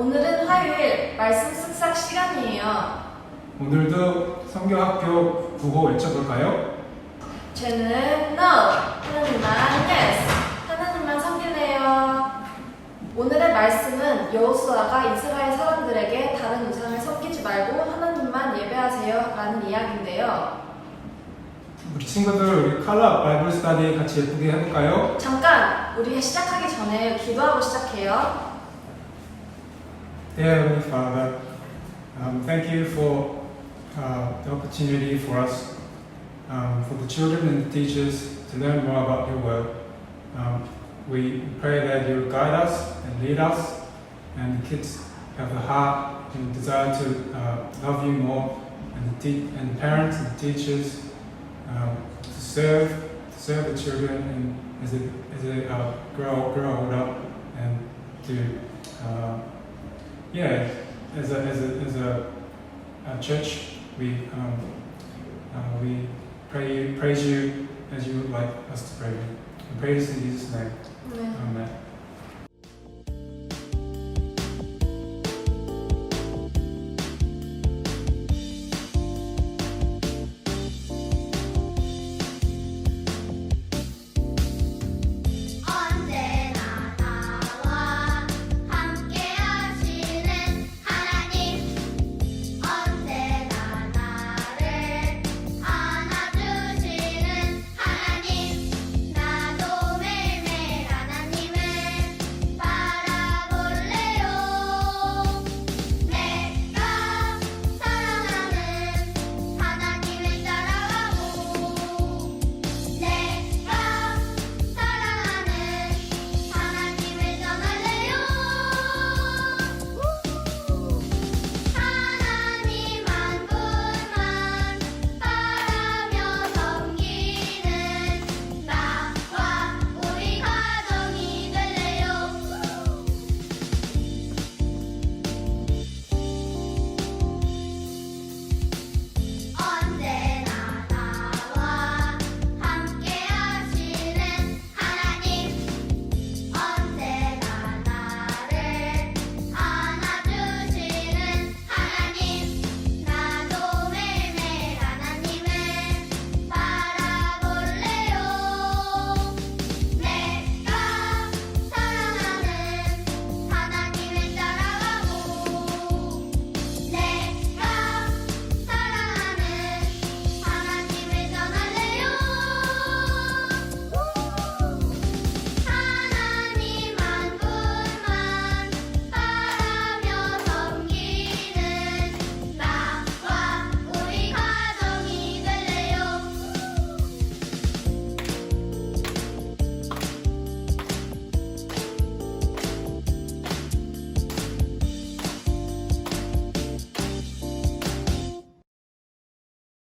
오늘은 화요일 말씀 쓱싹 시간이에요. 오늘도 성경학교 구호 외쳐볼까요? 죄는 no, 하나님만 yes, 하나님만 섬기네요. 오늘의 말씀은 여호수아가 이스라엘 사람들에게 다른 우상을 섬기지 말고 하나님만 예배하세요라는 이야기인데요. 우리 친구들 우리 칼라 바이블 스타디 같이 예쁘게 해볼까요? 잠깐 우리 시작하기 전에 기도하고 시작해요. Dear Heavenly Father, um, thank you for uh, the opportunity for us, um, for the children and the teachers to learn more about your word. Um, we pray that you guide us and lead us, and the kids have the heart and desire to uh, love you more, and the, te- and the parents and the teachers um, to serve, to serve the children, and as they, as they uh, grow grow up, and to uh, yeah, as a as a as a, a church, we um, uh, we pray praise you as you would like us to pray. We pray this in Jesus' name. 네. Amen.